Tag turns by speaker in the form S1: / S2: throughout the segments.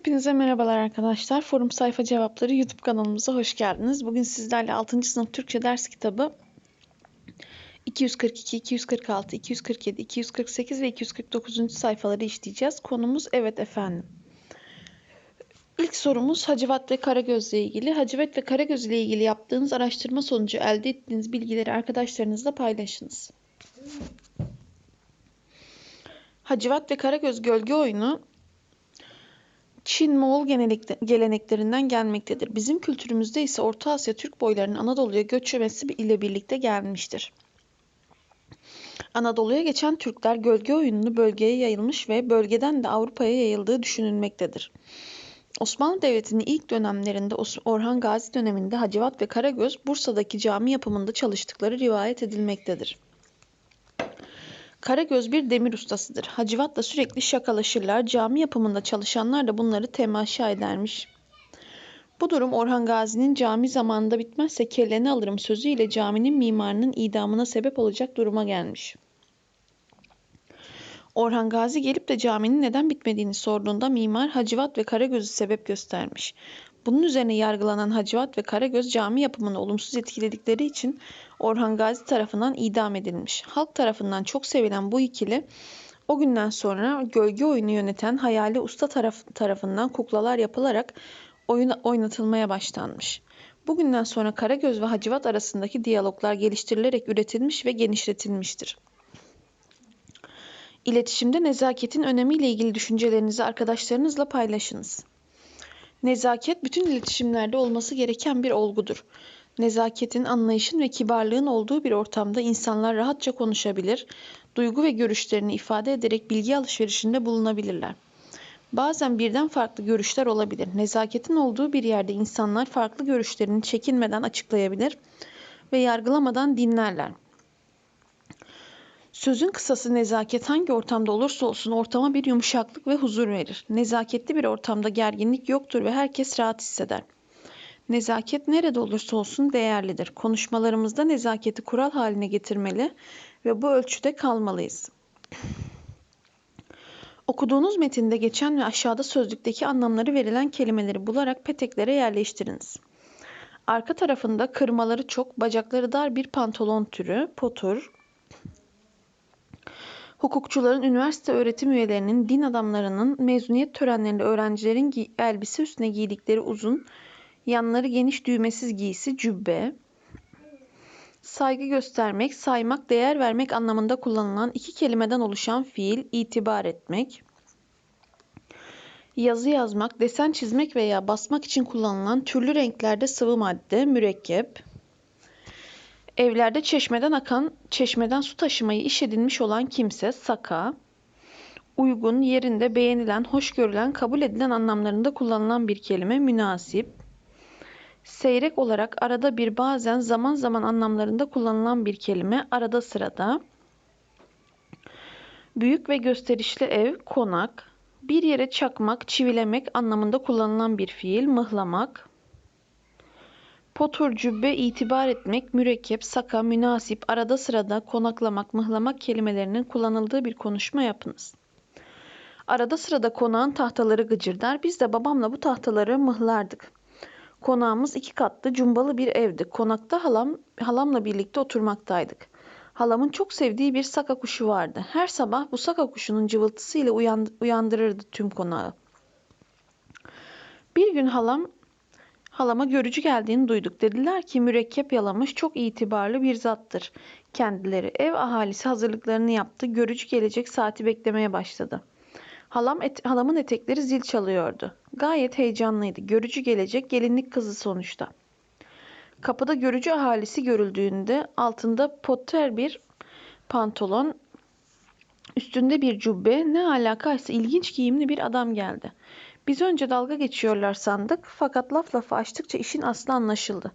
S1: Hepinize merhabalar arkadaşlar. Forum Sayfa Cevapları YouTube kanalımıza hoş geldiniz. Bugün sizlerle 6. sınıf Türkçe ders kitabı 242, 246, 247, 248 ve 249. sayfaları işleyeceğiz. Konumuz evet efendim. İlk sorumuz Hacivat ve Karagöz ile ilgili. Hacivat ve Karagöz ile ilgili yaptığınız araştırma sonucu elde ettiğiniz bilgileri arkadaşlarınızla paylaşınız. Hacivat ve Karagöz gölge oyunu Çin-Moğol geleneklerinden gelmektedir. Bizim kültürümüzde ise Orta Asya Türk boylarının Anadolu'ya göçmesi ile birlikte gelmiştir. Anadolu'ya geçen Türkler gölge oyununu bölgeye yayılmış ve bölgeden de Avrupa'ya yayıldığı düşünülmektedir. Osmanlı Devleti'nin ilk dönemlerinde Orhan Gazi döneminde Hacivat ve Karagöz Bursa'daki cami yapımında çalıştıkları rivayet edilmektedir. Karagöz bir demir ustasıdır. Hacivat'la sürekli şakalaşırlar. Cami yapımında çalışanlar da bunları temaşa edermiş. Bu durum Orhan Gazi'nin cami zamanında bitmezse kelleni alırım sözüyle caminin mimarının idamına sebep olacak duruma gelmiş. Orhan Gazi gelip de caminin neden bitmediğini sorduğunda mimar Hacivat ve Karagöz'ü sebep göstermiş. Bunun üzerine yargılanan Hacivat ve Karagöz cami yapımını olumsuz etkiledikleri için Orhan Gazi tarafından idam edilmiş. Halk tarafından çok sevilen bu ikili o günden sonra gölge oyunu yöneten hayali usta taraf, tarafından kuklalar yapılarak oyun oynatılmaya başlanmış. Bugünden sonra Karagöz ve Hacivat arasındaki diyaloglar geliştirilerek üretilmiş ve genişletilmiştir. İletişimde nezaketin önemiyle ilgili düşüncelerinizi arkadaşlarınızla paylaşınız. Nezaket bütün iletişimlerde olması gereken bir olgudur. Nezaketin, anlayışın ve kibarlığın olduğu bir ortamda insanlar rahatça konuşabilir, duygu ve görüşlerini ifade ederek bilgi alışverişinde bulunabilirler. Bazen birden farklı görüşler olabilir. Nezaketin olduğu bir yerde insanlar farklı görüşlerini çekinmeden açıklayabilir ve yargılamadan dinlerler. Sözün kısası nezaket hangi ortamda olursa olsun ortama bir yumuşaklık ve huzur verir. Nezaketli bir ortamda gerginlik yoktur ve herkes rahat hisseder. Nezaket nerede olursa olsun değerlidir. Konuşmalarımızda nezaketi kural haline getirmeli ve bu ölçüde kalmalıyız. Okuduğunuz metinde geçen ve aşağıda sözlükteki anlamları verilen kelimeleri bularak peteklere yerleştiriniz. Arka tarafında kırmaları çok, bacakları dar bir pantolon türü, potur, hukukçuların, üniversite öğretim üyelerinin, din adamlarının mezuniyet törenlerinde öğrencilerin elbise üstüne giydikleri uzun, yanları geniş düğmesiz giysi, cübbe, saygı göstermek, saymak, değer vermek anlamında kullanılan iki kelimeden oluşan fiil, itibar etmek, yazı yazmak, desen çizmek veya basmak için kullanılan türlü renklerde sıvı madde, mürekkep, Evlerde çeşmeden akan, çeşmeden su taşımayı iş edinmiş olan kimse, saka, uygun, yerinde, beğenilen, hoş görülen, kabul edilen anlamlarında kullanılan bir kelime, münasip, seyrek olarak arada bir bazen zaman zaman anlamlarında kullanılan bir kelime, arada sırada, büyük ve gösterişli ev, konak, bir yere çakmak, çivilemek anlamında kullanılan bir fiil, mıhlamak, Potur, cübbe, itibar etmek, mürekkep, saka, münasip, arada sırada, konaklamak, mıhlamak kelimelerinin kullanıldığı bir konuşma yapınız. Arada sırada konağın tahtaları gıcırdar. Biz de babamla bu tahtaları mıhlardık. Konağımız iki katlı cumbalı bir evdi. Konakta halam, halamla birlikte oturmaktaydık. Halamın çok sevdiği bir saka kuşu vardı. Her sabah bu saka kuşunun cıvıltısıyla uyandırırdı tüm konağı. Bir gün halam Halama görücü geldiğini duyduk. Dediler ki mürekkep yalamış çok itibarlı bir zattır. Kendileri ev ahalisi hazırlıklarını yaptı. Görücü gelecek saati beklemeye başladı. Halam et, halamın etekleri zil çalıyordu. Gayet heyecanlıydı. Görücü gelecek gelinlik kızı sonuçta. Kapıda görücü ahalisi görüldüğünde altında potter bir pantolon, üstünde bir cübbe, ne alakaysa ilginç giyimli bir adam geldi. Biz önce dalga geçiyorlar sandık fakat laf lafı açtıkça işin aslı anlaşıldı.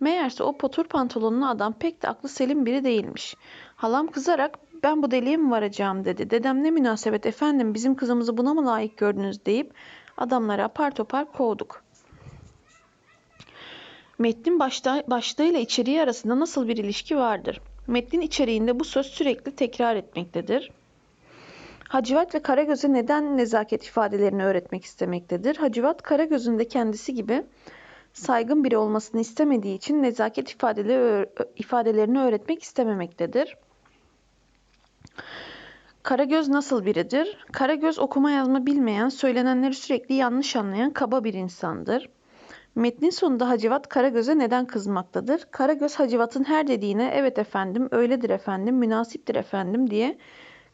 S1: Meğerse o potur pantolonlu adam pek de aklı selim biri değilmiş. Halam kızarak ben bu deliğe mi varacağım dedi. Dedem ne münasebet efendim bizim kızımızı buna mı layık gördünüz deyip adamları apar topar kovduk. Metnin başta, başlığıyla içeriği arasında nasıl bir ilişki vardır? Metnin içeriğinde bu söz sürekli tekrar etmektedir. Hacivat ve Karagöz'e neden nezaket ifadelerini öğretmek istemektedir? Hacivat Karagöz'ün de kendisi gibi saygın biri olmasını istemediği için nezaket ifadeleri, ifadelerini öğretmek istememektedir. Karagöz nasıl biridir? Karagöz okuma yazma bilmeyen, söylenenleri sürekli yanlış anlayan kaba bir insandır. Metnin sonunda Hacivat Karagöz'e neden kızmaktadır? Karagöz Hacivat'ın her dediğine evet efendim, öyledir efendim, münasiptir efendim diye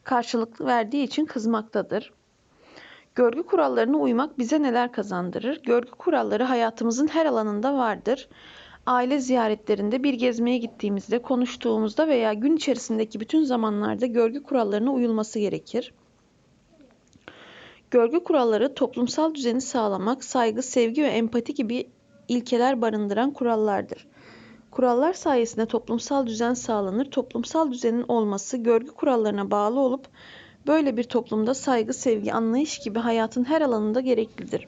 S1: karşılık verdiği için kızmaktadır. Görgü kurallarına uymak bize neler kazandırır? Görgü kuralları hayatımızın her alanında vardır. Aile ziyaretlerinde, bir gezmeye gittiğimizde, konuştuğumuzda veya gün içerisindeki bütün zamanlarda görgü kurallarına uyulması gerekir. Görgü kuralları toplumsal düzeni sağlamak, saygı, sevgi ve empati gibi ilkeler barındıran kurallardır. Kurallar sayesinde toplumsal düzen sağlanır. Toplumsal düzenin olması görgü kurallarına bağlı olup böyle bir toplumda saygı, sevgi, anlayış gibi hayatın her alanında gereklidir.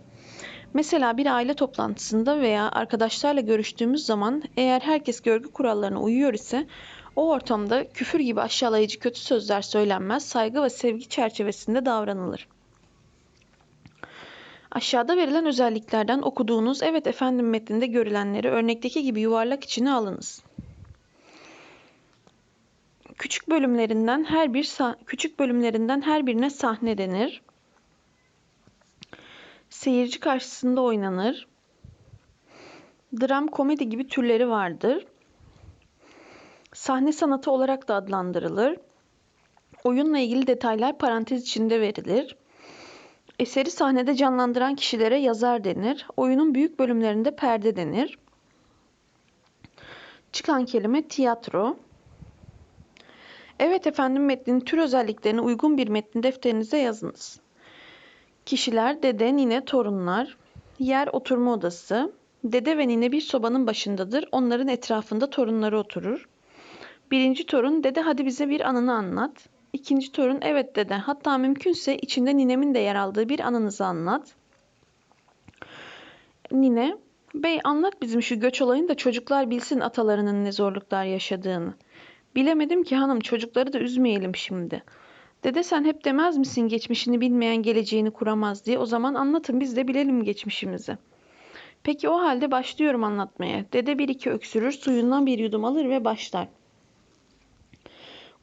S1: Mesela bir aile toplantısında veya arkadaşlarla görüştüğümüz zaman eğer herkes görgü kurallarına uyuyor ise o ortamda küfür gibi aşağılayıcı kötü sözler söylenmez, saygı ve sevgi çerçevesinde davranılır. Aşağıda verilen özelliklerden okuduğunuz evet efendim metninde görülenleri örnekteki gibi yuvarlak içine alınız. Küçük bölümlerinden her bir küçük bölümlerinden her birine sahne denir. Seyirci karşısında oynanır. Dram, komedi gibi türleri vardır. Sahne sanatı olarak da adlandırılır. Oyunla ilgili detaylar parantez içinde verilir. Eseri sahnede canlandıran kişilere yazar denir. Oyunun büyük bölümlerinde perde denir. Çıkan kelime tiyatro. Evet efendim metnin tür özelliklerine uygun bir metni defterinize yazınız. Kişiler dede, nine, torunlar. Yer oturma odası. Dede ve nine bir sobanın başındadır. Onların etrafında torunları oturur. Birinci torun dede hadi bize bir anını anlat. İkinci torun evet dede hatta mümkünse içinde ninemin de yer aldığı bir anınızı anlat. Nine bey anlat bizim şu göç olayını da çocuklar bilsin atalarının ne zorluklar yaşadığını. Bilemedim ki hanım çocukları da üzmeyelim şimdi. Dede sen hep demez misin geçmişini bilmeyen geleceğini kuramaz diye o zaman anlatın biz de bilelim geçmişimizi. Peki o halde başlıyorum anlatmaya. Dede bir iki öksürür suyundan bir yudum alır ve başlar.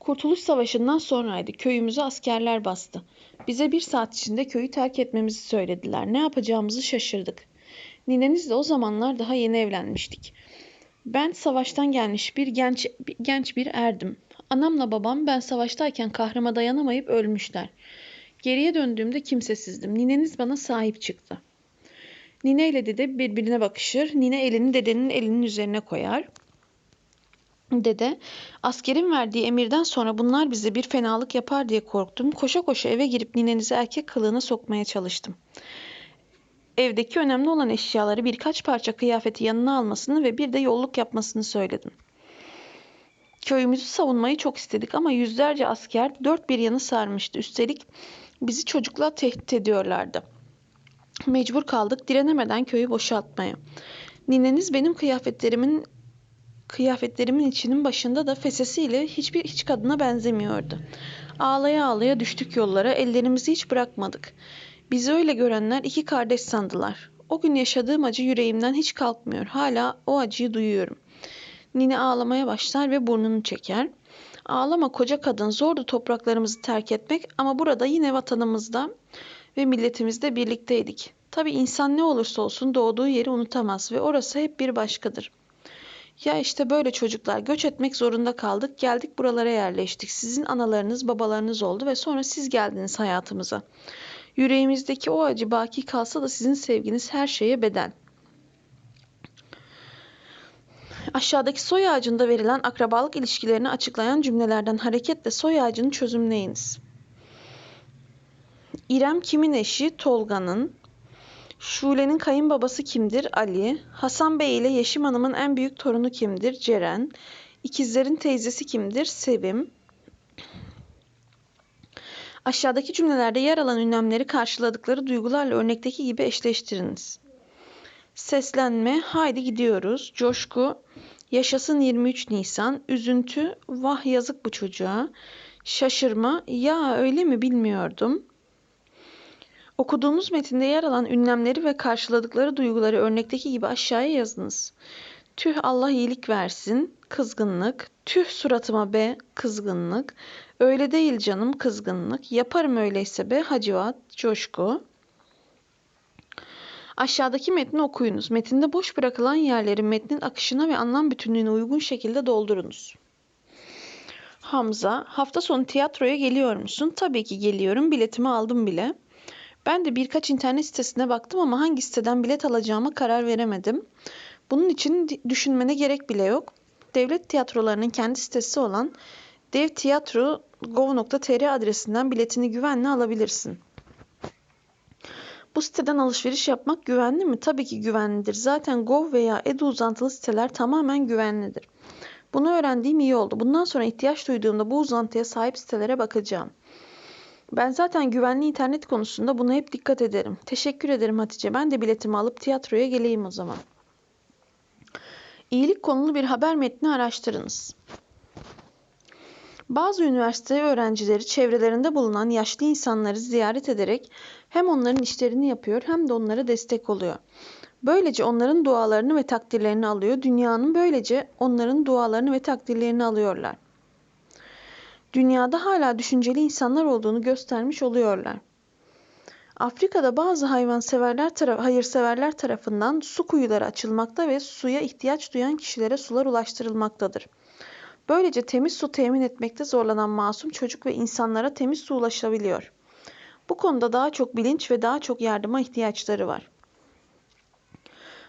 S1: Kurtuluş Savaşı'ndan sonraydı. Köyümüzü askerler bastı. Bize bir saat içinde köyü terk etmemizi söylediler. Ne yapacağımızı şaşırdık. Ninenizle o zamanlar daha yeni evlenmiştik. Ben savaştan gelmiş bir genç, bir genç bir erdim. Anamla babam ben savaştayken kahrıma dayanamayıp ölmüşler. Geriye döndüğümde kimsesizdim. Nineniz bana sahip çıktı. Nine ile dede birbirine bakışır. Nine elini dedenin elinin üzerine koyar. Dede, askerin verdiği emirden sonra bunlar bize bir fenalık yapar diye korktum. Koşa koşa eve girip ninenizi erkek kılığına sokmaya çalıştım. Evdeki önemli olan eşyaları birkaç parça kıyafeti yanına almasını ve bir de yolluk yapmasını söyledim. Köyümüzü savunmayı çok istedik ama yüzlerce asker dört bir yanı sarmıştı. Üstelik bizi çocukla tehdit ediyorlardı. Mecbur kaldık direnemeden köyü boşaltmaya. Nineniz benim kıyafetlerimin kıyafetlerimin içinin başında da fesesiyle hiçbir hiç kadına benzemiyordu. Ağlaya ağlaya düştük yollara, ellerimizi hiç bırakmadık. Bizi öyle görenler iki kardeş sandılar. O gün yaşadığım acı yüreğimden hiç kalkmıyor. Hala o acıyı duyuyorum. Nine ağlamaya başlar ve burnunu çeker. Ağlama koca kadın zordu topraklarımızı terk etmek ama burada yine vatanımızda ve milletimizde birlikteydik. Tabi insan ne olursa olsun doğduğu yeri unutamaz ve orası hep bir başkadır. Ya işte böyle çocuklar göç etmek zorunda kaldık. Geldik buralara yerleştik. Sizin analarınız, babalarınız oldu ve sonra siz geldiniz hayatımıza. Yüreğimizdeki o acı baki kalsa da sizin sevginiz her şeye bedel. Aşağıdaki soy ağacında verilen akrabalık ilişkilerini açıklayan cümlelerden hareketle soy ağacını çözümleyiniz. İrem kimin eşi? Tolga'nın. Şule'nin kayınbabası kimdir? Ali. Hasan Bey ile Yeşim Hanım'ın en büyük torunu kimdir? Ceren. İkizlerin teyzesi kimdir? Sevim. Aşağıdaki cümlelerde yer alan ünlemleri karşıladıkları duygularla örnekteki gibi eşleştiriniz. Seslenme, haydi gidiyoruz. Coşku, yaşasın 23 Nisan. Üzüntü, vah yazık bu çocuğa. Şaşırma. Ya öyle mi bilmiyordum. Okuduğunuz metinde yer alan ünlemleri ve karşıladıkları duyguları örnekteki gibi aşağıya yazınız. Tüh Allah iyilik versin. Kızgınlık. Tüh suratıma be. Kızgınlık. Öyle değil canım kızgınlık. Yaparım öyleyse be. Hacivat. Coşku. Aşağıdaki metni okuyunuz. Metinde boş bırakılan yerleri metnin akışına ve anlam bütünlüğüne uygun şekilde doldurunuz. Hamza, hafta sonu tiyatroya geliyor musun? Tabii ki geliyorum. Biletimi aldım bile. Ben de birkaç internet sitesine baktım ama hangi siteden bilet alacağıma karar veremedim. Bunun için düşünmene gerek bile yok. Devlet tiyatrolarının kendi sitesi olan devtiyatro.gov.tr adresinden biletini güvenle alabilirsin. Bu siteden alışveriş yapmak güvenli mi? Tabii ki güvenlidir. Zaten Gov veya Edu uzantılı siteler tamamen güvenlidir. Bunu öğrendiğim iyi oldu. Bundan sonra ihtiyaç duyduğumda bu uzantıya sahip sitelere bakacağım. Ben zaten güvenli internet konusunda buna hep dikkat ederim. Teşekkür ederim Hatice. Ben de biletimi alıp tiyatroya geleyim o zaman. İyilik konulu bir haber metni araştırınız. Bazı üniversite öğrencileri çevrelerinde bulunan yaşlı insanları ziyaret ederek hem onların işlerini yapıyor hem de onlara destek oluyor. Böylece onların dualarını ve takdirlerini alıyor. Dünyanın böylece onların dualarını ve takdirlerini alıyorlar. Dünyada hala düşünceli insanlar olduğunu göstermiş oluyorlar. Afrika'da bazı hayvanseverler tara- hayırseverler tarafından su kuyuları açılmakta ve suya ihtiyaç duyan kişilere sular ulaştırılmaktadır. Böylece temiz su temin etmekte zorlanan masum çocuk ve insanlara temiz su ulaşabiliyor. Bu konuda daha çok bilinç ve daha çok yardıma ihtiyaçları var.